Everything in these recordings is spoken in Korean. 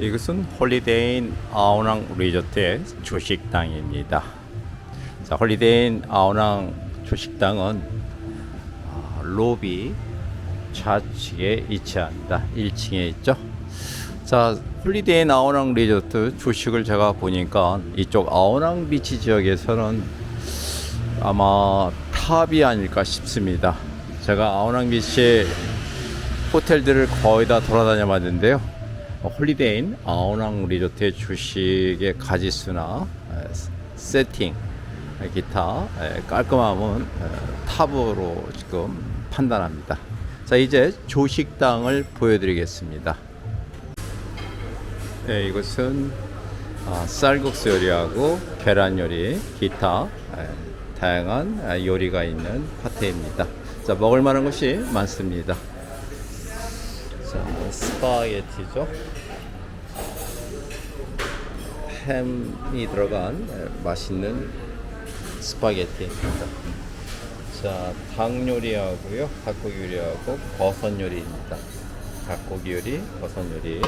이것은 홀리데인 아오낭 리조트의 조식당입니다. 자, 홀리데인 아오낭 조식당은 아, 로비 좌측에 위치합니다. 1층에 있죠. 자, 홀리데인 아오낭 리조트 조식을 제가 보니까 이쪽 아오낭 비치 지역에서는 아마 탑이 아닐까 싶습니다. 제가 아오낭 비치 호텔들을 거의 다 돌아다녀 봤는데요. 어, 홀리데인 아오낭 리조트의 주식의 가지수나 에, 세팅, 에, 기타 에, 깔끔함은 에, 탑으로 지금 판단합니다. 자 이제 조식당을 보여드리겠습니다. 네, 이것은 아, 쌀국수 요리하고 계란 요리, 기타 에, 다양한 아, 요리가 있는 파트입니다. 자 먹을 만한 것이 많습니다. 자, 스파게티죠. 햄이 들어간 에, 맛있는 스파게티입니다. 자, 닭 요리하고요, 닭고기 요리하고 버섯 요리입니다. 닭고기 요리, 버섯 요리.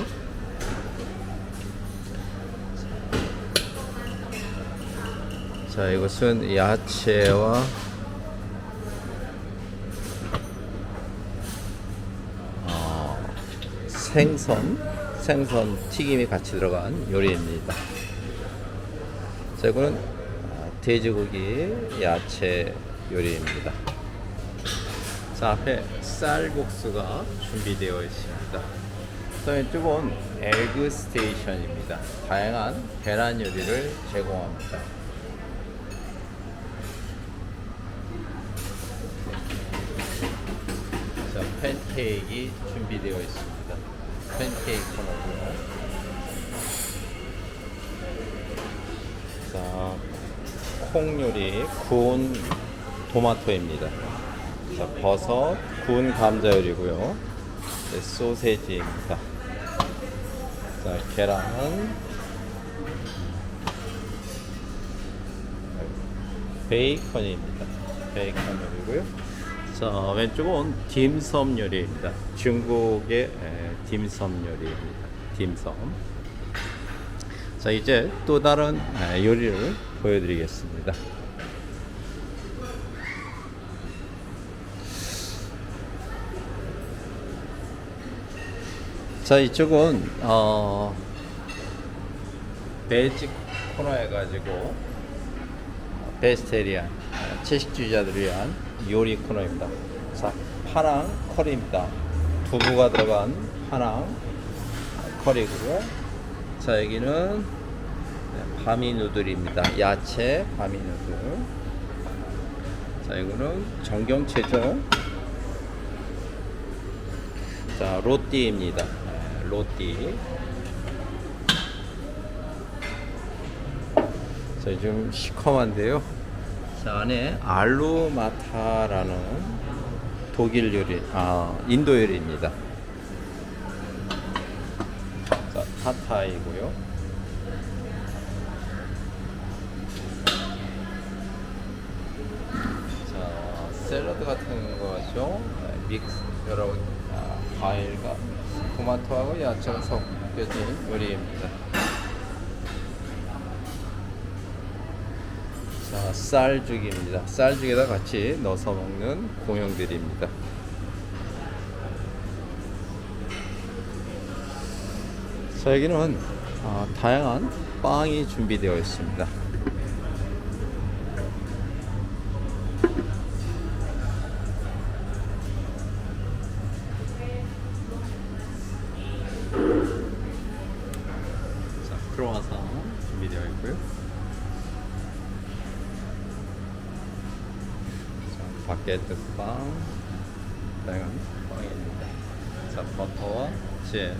자, 이것은 야채와 생선, 생선 튀김이 같이 들어간 요리입니다. 자, 이거는 아, 돼지고기 야채 요리입니다. 자, 앞에 쌀국수가 준비되어 있습니다. 자, 왼쪽은 에그 스테이션입니다. 다양한 계란 요리를 제공합니다. 자, 팬케이크 준비되어 있습니다. 팬케이크 코너고요. 자, 콩 요리 구운 토마토입니다. 자, 버섯 구운 감자 요리고요. 네, 소세지입니다. 자, 계란은 베이컨입니다. 베이컨 요리고요. 자, 왼쪽은 딤섬 요리입니다. 중국의 에, 딤섬 요리입니다. 딤섬. 자, 이제 또 다른 에, 요리를 보여드리겠습니다. 자, 이쪽은 어, 베지 코너 해가지고 베스테리안 채식주의자들을 위한 요리 코너입니다. 자, 파랑 커리입니다. 두부가 들어간 파랑 커리고요. 자, 여기는 네, 바미 누들입니다. 야채 바미 누들. 자, 이거는 정경채죠. 자, 로띠입니다. 네, 로띠. 자, 좀 시커먼데요. 자, 안에 알루마타라는 독일 요리, 아, 인도 요리입니다. 자, 타타이고요. 자, 샐러드 같은 거 같죠? 네, 믹스, 여러 아, 과일과 토마토하고 야채가 섞여진 요리입니다. 자, 쌀죽입니다. 쌀죽에다 같이 넣어서 먹는 공용들입니다. 자, 여기는 아, 다양한 빵이 준비되어 있습니다. 자, 크로와상 준비되어 있고요. 자, 바게트 빵, 다양한 빵입니다. 자, 버터와 잼.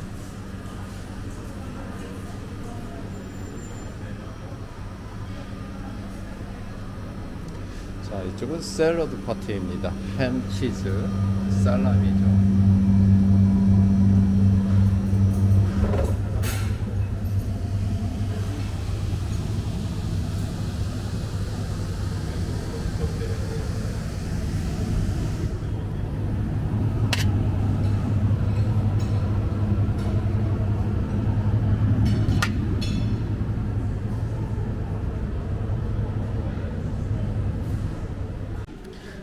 자, 이쪽은 샐러드 파티입니다. 햄, 치즈, 살라미죠.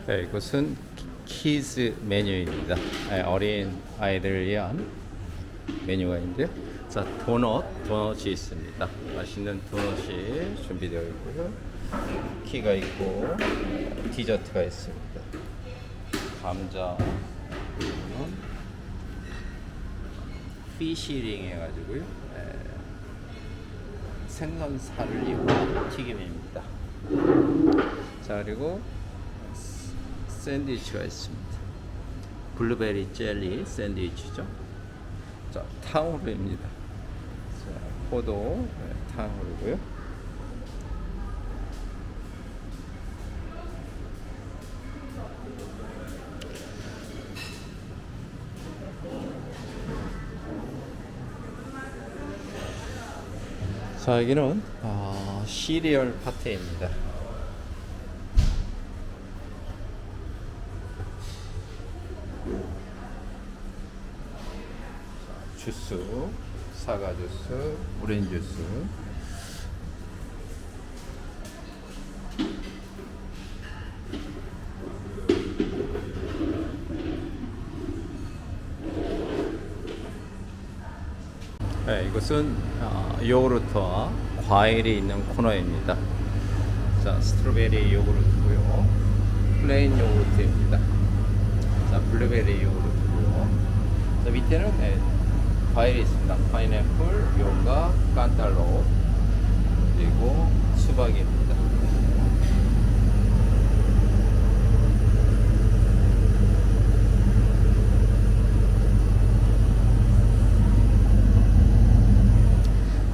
네, 이것은 키- 키즈 메뉴입니다. 네, 어린 아이들을 위한 메뉴가 있는데요. 자, 도넛, 도넛이 있습니다. 맛있는 도넛이 준비되어 있고요. 키가 있고 디저트가 있습니다. 감자, 피시링 해가지고요. 네, 생선살을 이용한 튀김입니다. 자 그리고 샌드위치가 있습니다. 블루베리 젤리 샌드위치죠. 자 탕후루입니다. 자 포도 네, 탕후루고요. 자 여기는 아, 시리얼 파트입니다. 주스, 사과 주스, 오렌지 주스. 네, 이것은 아, 요구르트와 과일이 있는 코너입니다. 자, 스트로베리 요구르트고요. 플레인 요구르트입니다. 자, 블루베리 요구르트고요. 자, 밑에는 네, 과일이 있습니다. 파인애플, 요가, 깐탈로, 그리고 수박입니다.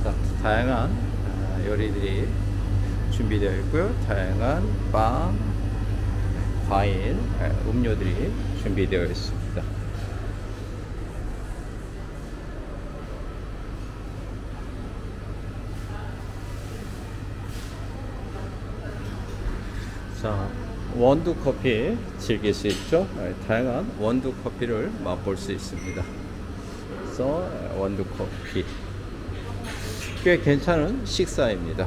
자, 다양한 아, 요리들이 준비되어 있고요. 다양한 빵, 과일, 아, 음료들이 준비되어 있습니다. 자, 원두 커피 즐길 수 있죠. 네, 다양한 원두 커피를 맛볼 수 있습니다. 그래서 원두 커피 꽤 괜찮은 식사입니다.